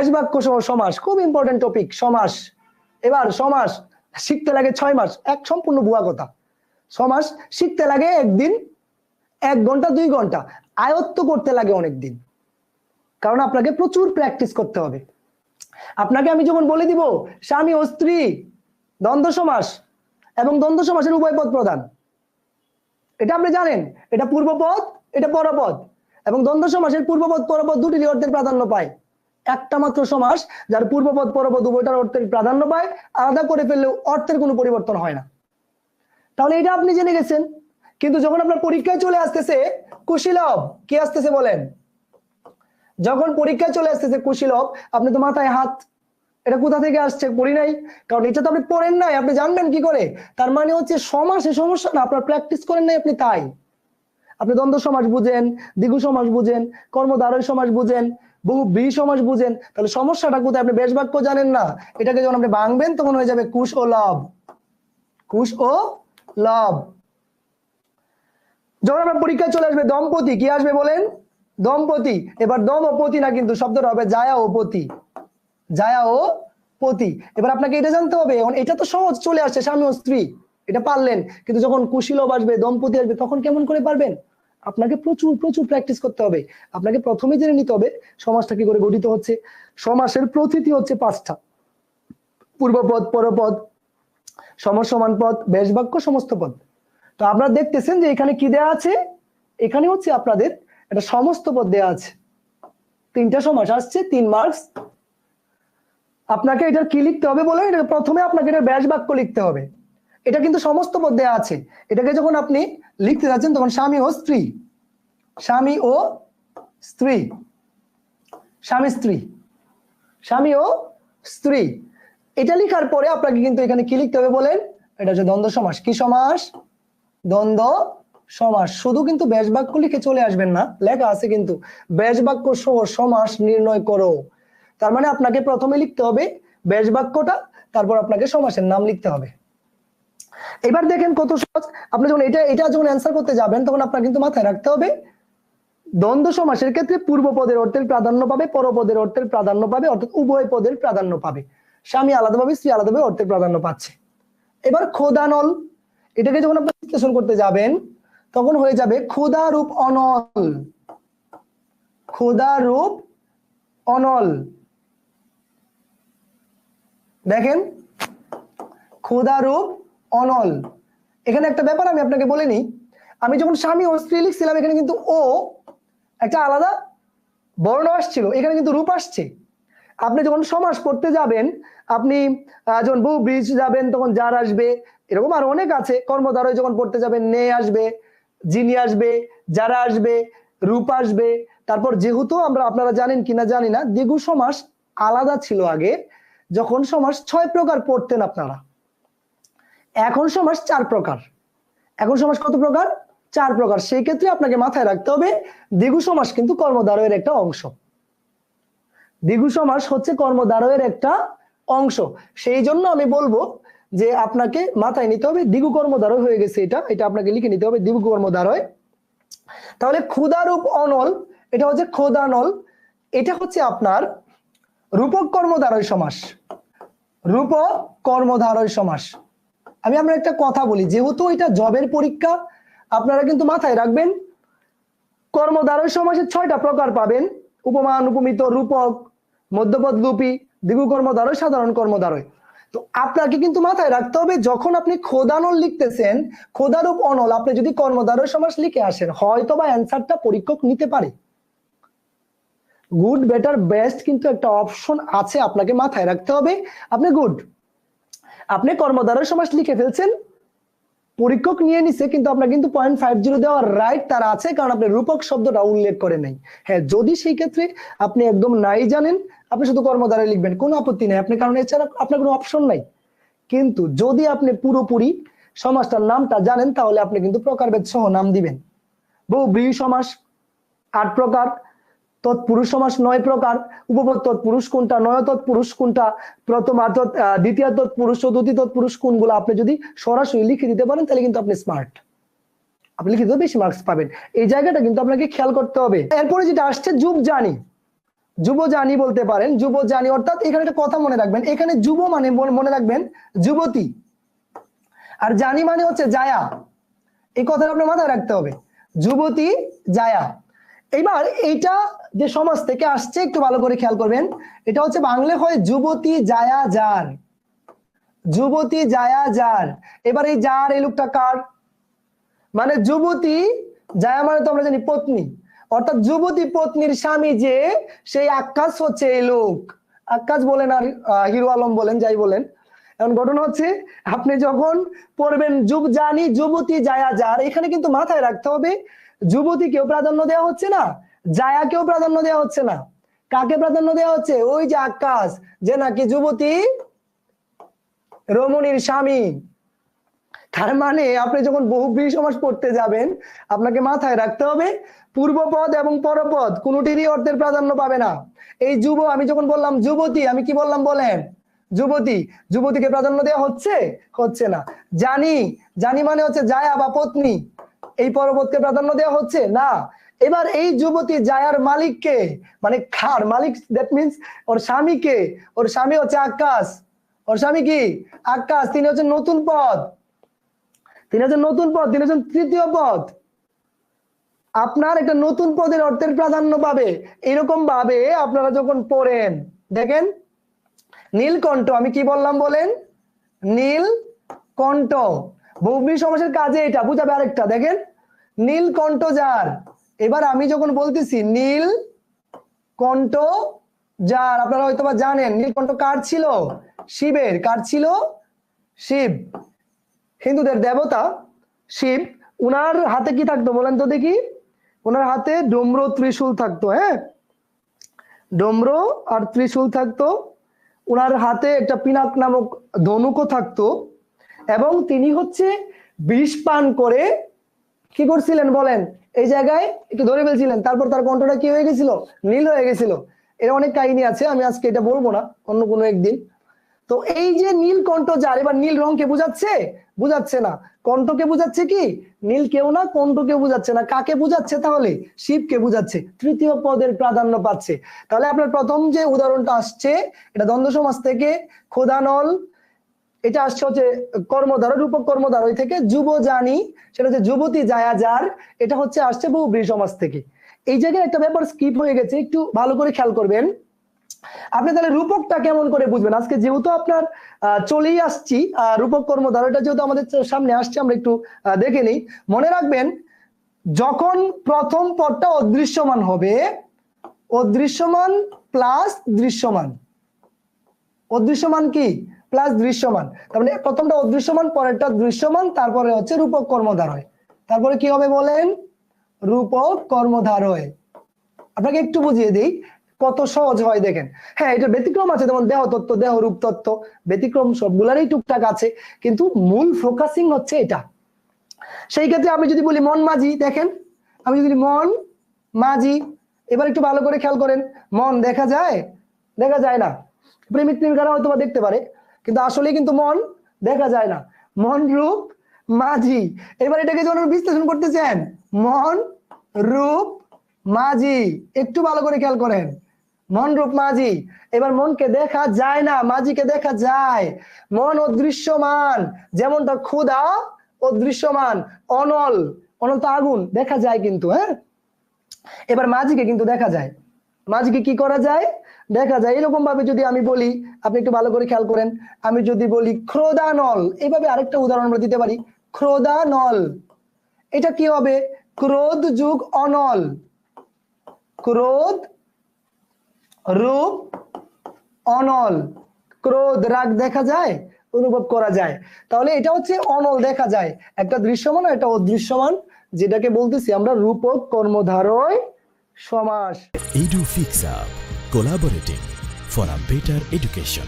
ব্যাস বাক্য সহ সমাস, খুব ইম্পর্টেন্ট টপিক সমাস। এবার সমাস, শিখতে লাগে ছয় মাস, এক সম্পূর্ণ ভুয়া কথা। সমাস শিখতে লাগে একদিন, এক ঘণ্টা, দুই ঘণ্টা। আয়ত্ত করতে লাগে অনেক দিন কারণ আপনাকে প্রচুর প্র্যাকটিস করতে হবে। আপনাকে আমি যখন বলে দিব, স্বামী ও স্ত্রী, দ্বন্দ্ব সমাস এবং দ্বন্দ্ব সমাসের উভয় পদ প্রধান। এটা আপনি জানেন, এটা পূর্বপদ এটা পরপদ এবং দ্বন্দ্ব সমাসের পূর্বপদ পরপদ দুটি অর্থের প্রাধান্য পায়। একটা মাত্র সমাস যার পূর্বপদ, পরপদ উভয়টার অর্থের প্রাধান্য পায়, আলাদা করে ফেললেও অর্থের কোনো পরিবর্তন হয় না। তাহলে এটা আপনি জেনে গেছেন। কিন্তু যখন আপনার পরীক্ষায় চলে আসতেছে, কুশীলভ, কি আসতেছে বলেন? যখন পরীক্ষায় চলে আসতেছে কুশীলভ, আপনি তো মাথায় হাত, এটা কোথা থেকে আসছে পড়ি নাই? কারণ এটা তো আপনি পড়েন নাই, আপনি জানবেন কি করে? তার মানে হচ্ছে সমাসে সমস্যা না, আপনার প্র্যাকটিস করেন নাই আপনি তাই। আপনি দ্বন্দ্ব সমাজ বুঝেন, দ্বিগু সমাজ বুঝেন, কর্মধারয় সমাজ বুঝেন বহু বি সমাজ বুঝেন, তাহলে সমস্যাটা কোথায়? আপনি বেশ বাক্য জানেন না। এটাকে যখন আপনি ভাঙবেন, তখন হয়ে যাবে কুশ ও লব কুশ ও লব যখন আপনার পরীক্ষায় চলে আসবে দম্পতি, কি আসবে বলেন? দম্পতি। এবার দম ও পতি না, কিন্তু শব্দটা হবে জায়া ও পতি। জায়া ও পতি। এবার আপনাকে এটা জানতে হবে, এখন এটা তো সহজ চলে আসছে, স্বামী ও স্ত্রী। এটা পারলেন, কিন্তু যখন কুশীলভ আসবে, দম্পতি আসবে, তখন কেমন করে পারবেন? আপনাকে প্রচুর প্রচুর প্র্যাকটিস করতে হবে। আপনাকে প্রথমে জেনে নিতে হবে সমাজটা কি করে গঠিত হচ্ছে। সমাসের প্রতিটি হচ্ছে পাঁচটা। পূর্বপদ পরপদ সমসমান পদ বেশ বাক্য সমস্ত পদ। তো আপনারা দেখতেছেন যে এখানে কি দেয়া আছে? এখানে হচ্ছে আপনাদের একটা সমস্ত পদ দেয়া আছে। তিনটা সমাস আসছে, তিন মার্কস আপনাকে এটার কি লিখতে হবে বলে? এটা প্রথমে আপনাকে এটা ব্যাস বাক্য লিখতে হবে। এটা কিন্তু সমস্ত দেয়া আছে। এটাকে যখন আপনি লিখতে যাচ্ছেন, তখন স্বামী ও স্ত্রী। স্বামী ও স্ত্রী। স্বামী স্ত্রী। স্বামী ও স্ত্রী। এটা লেখার পরে আপনাকে কিন্তু এখানে কি লিখতে হবে বলেন? এটা হচ্ছে দ্বন্দ্ব সমাস। কি সমাস? দ্বন্দ্ব সমাস। শুধু কিন্তু ব্যাস বাক্য লিখে চলে আসবেন না। লেখা আছে কিন্তু, ব্যাস বাক্য সহ সমাস নির্ণয় করো। তার মানে আপনাকে প্রথমে লিখতে হবে ব্যাস বাক্যটা, তারপর আপনাকে সমাসের নাম লিখতে হবে। এবার দেখেন কত সহজ। আপনি যখন এটা এটা যখন অ্যান্সার করতে যাবেন, তখন আপনার কিন্তু মাথায় রাখতে হবে, দ্বন্দ্ব সমাসের ক্ষেত্রে পূর্ব পদের অর্থের প্রাধান্য পাবে পরপদের অর্থের প্রাধান্য পাবে, অর্থাৎ উভয় পদের প্রাধান্য পাবে। স্বামী আলাদাভাবে, স্ত্রী আলাদাভাবে অর্থের প্রাধান্য পাচ্ছে। এবার খোদানল, এটাকে যখন আপনি বিশ্লেষণ করতে যাবেন, তখন হয়ে যাবে ক্ষুদা রূপ অনল। ক্ষুদা রূপ অনল। দেখেন ক্ষুদা রূপ অনল এখানে একটা ব্যাপার আমি আপনাকে বলে নিই আমি যখন স্বামী ও স্ত্রী লিখছিলাম, এখানে কিন্তু ও একটা আলাদা বর্ণ আসছিল। এখানে কিন্তু রূপ আসছে। আপনি যখন সমাস পড়তে যাবেন, আপনি যখন বহু ব্রিজ যাবেন, তখন যার আসবে, এরকম আর অনেক আছে। কর্মধারয় যখন পড়তে যাবেন, নে আসবে যিনি আসবে, যারা আসবে, রূপ আসবে। তারপর যেহেতু আমরা, আপনারা জানেন কিনা জানি না দ্বিগু সমাস আলাদা ছিল আগে। যখন সমাস ছয় প্রকার পড়তেন আপনারা। এখন সমাস চার প্রকার। এখন সমাস কত প্রকার? চার প্রকার। সেই ক্ষেত্রে আপনাকে মাথায় রাখতে হবে, দ্বিগু সমাস কিন্তু কর্মধারয়ের একটা অংশ। দ্বিগু সমাস হচ্ছে কর্মধারয়ের একটা অংশ। সেই জন্য আমি বলব যে আপনাকে মাথায় নিতে হবে, দ্বিগু কর্মধারয় হয়ে গেছে এটা। এটা আপনাকে লিখে নিতে হবে, দ্বিগু কর্মধারয় তাহলে ক্ষুদারূপ অনল, এটা হচ্ছে ক্ষুদানল এটা হচ্ছে আপনার রূপক কর্মধারয় সমাস। রূপক কর্মধারয় সমাস। আমি আমরা একটা কথা বলি, যেহেতু এটা জবের পরীক্ষা, আপনারা কিন্তু মাথায় রাখবেন, কর্মধারয় সমাসের ছয়টা প্রকার পাবেন, উপমান, উপমিত, রূপক, মধ্যপদ লুপি দ্বিগু কর্মধারয়, সাধারণ কর্মধারয়। তো আপনাকে কিন্তু মাথায় রাখতে হবে, যখন আপনি খোদানল লিখতেছেন, খোদারূপ অনল, আপনি যদি কর্মধারয় সমাস লিখে আসেন, হয়তো বা অ্যান্সারটা পরীক্ষক নিতে পারে। গুড, বেটার, বেস্ট কিন্তু একটা অপশন আছে, আপনাকে মাথায় রাখতে হবে, আপনি গুড। আপনি কর্মধারয় সমাস লিখে ফেলছেন, পরীক্ষক নিয়ে নিছে, কিন্তু আপনার কিন্তু পয়েন্ট ফাইভ জিরো দেওয়ার রাইট তার আছে, কারণ আপনি রূপক শব্দটা উল্লেখ করে নাই। হ্যাঁ যদি সেই ক্ষেত্রে আপনি একদম নাই জানেন, আপনি শুধু কর্মধারায় লিখবেন, কোনো আপত্তি নেই। আপনি কারণ এছাড়া আপনার কোনো অপশন নাই। কিন্তু যদি আপনি পুরোপুরি সমাজটার নামটা জানেন, তাহলে আপনি কিন্তু প্রকারভেদ সহ নাম দিবেন। বহু ব্রী সমাস আট প্রকার তৎপুরুষ সমাস নয় প্রকার, উপপদ তৎপুরুষ কোনটা, নয় তৎপুরুষ কোনটা, প্রথম দ্বিতীয় তৎপুরুষ চতুর্থী তৎপুরুষ কোনগুলো আপনি যদি সরাসরি লিখে দিতে পারেন, তাহলে কিন্তু আপনি স্মার্ট আপনি লিখিত বেশি মার্কস পাবেন। এই জায়গাটা কিন্তু আপনাকে খেয়াল করতে হবে। এরপরে যেটা আসছে যুগ জানি যুব জানি বলতে পারেন যুব জানি অর্থাৎ এখানে একটা কথা মনে রাখবেন, এখানে যুব মনে- মনে রাখবেন, যুবতী। আর জানি মানে হচ্ছে জায়া। এই কথাটা আপনার মাথায় রাখতে হবে। যুবতী, জায়া। এবার এইটা যে সমাজ থেকে আসছে, একটু ভালো করে খেয়াল করবেন, এটা হচ্ছে বাংলা হয় যুবতী জায়া যার। যুবতী জায়া যার। এবার এই যার, এই লোকটা কার? মানে যুবতী জায়া মানে তো আমরা জানি পত্নী। অর্থাৎ যুবতী পত্নীর স্বামী যে, সেই আকাশ হচ্ছে এই লোক। আকাশ বলেন আর হিরো আলম বলেন, যাই বলেন। এখন ঘটনা হচ্ছে, আপনি যখন পড়বেন যুব জানি, যুবতী জায়া যার, এখানে কিন্তু মাথায় রাখতে হবে যুবতীকেও প্রাধান্য দেওয়া হচ্ছে না, জায়াকেও প্রাধান্য দেওয়া হচ্ছে না। কাকে প্রাধান্য দেওয়া হচ্ছে? ওই যে আকাশ, যে নাকি যুবতী রমণীর স্বামী। তার মানে আপনি যখন বহু বহুব্রী সমাস পড়তে যাবেন, আপনাকে মাথায় রাখতে হবে, পূর্বপদ এবং পরপদ কোনোটিরই অর্থের প্রাধান্য পাবে না। এই যুব, আমি যখন বললাম যুবতী, আমি কি বললাম বলেন? যুবতী, যুবতীকে প্রাধান্য দেওয়া হচ্ছে? হচ্ছে না। জানি জানি মানে হচ্ছে জায়া বা পত্নী। এই পরপদকে প্রাধান্য দেওয়া হচ্ছে? না। এবার এই যুবতী জায়ার মালিককে মানে খার মালিক দ্যাট মিনস ওর স্বামীকে, ওর স্বামী হচ্ছে আকাশ। ওর স্বামী কি? আকাশ, তিনি হচ্ছেন নতুন পদ তিনি হচ্ছেন নতুন পদ তিনি হচ্ছেন তৃতীয় পদ আপনার একটা নতুন পদের অর্থের প্রাধান্য পাবে। এরকম ভাবে আপনারা যখন পড়েন, দেখেন, নীলকণ্ঠ, আমি কি বললাম বলেন? নীল কণ্ঠ বহুব্রী সমাসের কাজে এটা, বুঝাবে আরেকটা, দেখেন নীলকণ্ঠ যার। এবার আমি যখন বলতেছি, নীল কণ্ঠ যার, আপনারা হয়তো বা জানেন নীলকণ্ঠ কার ছিল? শিবের। কার ছিল? শিব। হিন্দুদের দেবতা, শিব। উনার হাতে কি থাকতো বলেন তো দেখি? ওনার হাতে ডোমরো ত্রিশূল থাকতো হ্যাঁ? ডোম্র আর ত্রিশূল থাকতো। ওনার হাতে একটা পিনাক নামক ধনুকও থাকতো। এবং তিনি হচ্ছে বিষ পান করে কি করছিলেন বলেন। এই জায়গায় একটু ধরে ফেলছিলেন, তারপর তার কণ্ঠটা কি হয়ে গেছিল? নীল হয়ে গেছিল। এর অনেক কাহিনী আছে, আমি আজকে এটা বলব না, অন্য কোনো একদিন। তো এই যে নীল কণ্ঠ যার, এবার নীল রংকে বুঝাচ্ছে? বুঝাচ্ছে না। কণ্ঠকে বুঝাচ্ছে কি? নীল কেউ না কণ্ঠকে বুঝাচ্ছে না। কাকে বুঝাচ্ছে তাহলে? শিবকে বুঝাচ্ছে। তৃতীয় পদের প্রাধান্য পাচ্ছে। তাহলে আপনার প্রথম যে উদাহরণটা আসছে, এটা দ্বন্দ্ব সমাজ থেকে খোদানল এটা আসছে হচ্ছে কর্মধার, রূপক কর্মধার। ওই থেকে যুব জানি সেটা হচ্ছে যুবতী জায়া যার এটা হচ্ছে আসছে বহুব্রী সমাজ থেকে। এই জায়গায় একটা ব্যাপার স্কিপ হয়ে গেছে, একটু ভালো করে খেয়াল করবেন। আপনি তাহলে রূপকটা কেমন করে বুঝবেন? আজকে যেহেতু আপনার চলেই আসছি রূপক কর্মধার, এটা যেহেতু আমাদের সামনে আসছে, আমরা একটু দেখে নিই। মনে রাখবেন, যখন প্রথম পদটা অদৃশ্যমান হবে, অদৃশ্যমান প্লাস দৃশ্যমান। অদৃশ্যমান কি? প্লাস দৃশ্যমান। তার মানে প্রথমটা অদৃশ্যমান, পরেরটা দৃশ্যমান, তারপরে হচ্ছে রূপক কর্মধার হয়। তারপরে কি হবে বলেন? রূপক কর্মধার হয়। আপনাকে একটু বুঝিয়ে দিই, কত সহজ হয় দেখেন। হ্যাঁ এটা ব্যতিক্রম আছে, যেমন দেহ তত্ত্ব, দেহ রূপ তত্ত্ব, ব্যতিক্রম সবগুলারই টুকটাক আছে, কিন্তু মূল ফোকাসিং হচ্ছে এটা। সেই ক্ষেত্রে আমি যদি বলি মন মাঝি, দেখেন, আমি যদি মন মাঝি, এবার একটু ভালো করে খেয়াল করেন। মন দেখা যায়? দেখা যায় না। প্রেমিক প্রেমিকারা হয়তো দেখতে পারে। কিন্তু আসলে কিন্তু মন দেখা যায় না। মন রূপ মাঝি। এবার এটাকে যখন বিশ্লেষণ করতেছেন, মন রূপ মাঝি। একটু ভালো করে খেয়াল করেন। মন রূপ মাঝি। এবার মনকে দেখা যায় না, মাঝিকে দেখা যায়। মন অদৃশ্যমান, যেমনটা ক্ষুধা অদৃশ্যমান, অনল অনল তো আগুন, দেখা যায় কিন্তু হ্যাঁ? এবার মাঝিকে কিন্তু দেখা যায়। মাঝিকে কি করা যায়? দেখা যায় এরকম ভাবে যদি আমি বলি, আপনি একটু ভালো করে খেয়াল করেন, আমি যদি বলি ক্রোধানল, এইভাবে আরেকটা উদাহরণ আমরা দিতে পারি, ক্রোধানল। এটা কি হবে? ক্রোধ যুগ অনল। ক্রোধ রূপ অনল। ক্রোধ রাগ দেখা যায়, অনুভব করা যায়। তাহলে এটা হচ্ছে অনল দেখা যায়। একটা দৃশ্যমান একটা অদৃশ্যমান, যেটাকে বলতেছি আমরা রূপক কর্মধারয় সমাস Edu Fix Up, collaborating for a better education.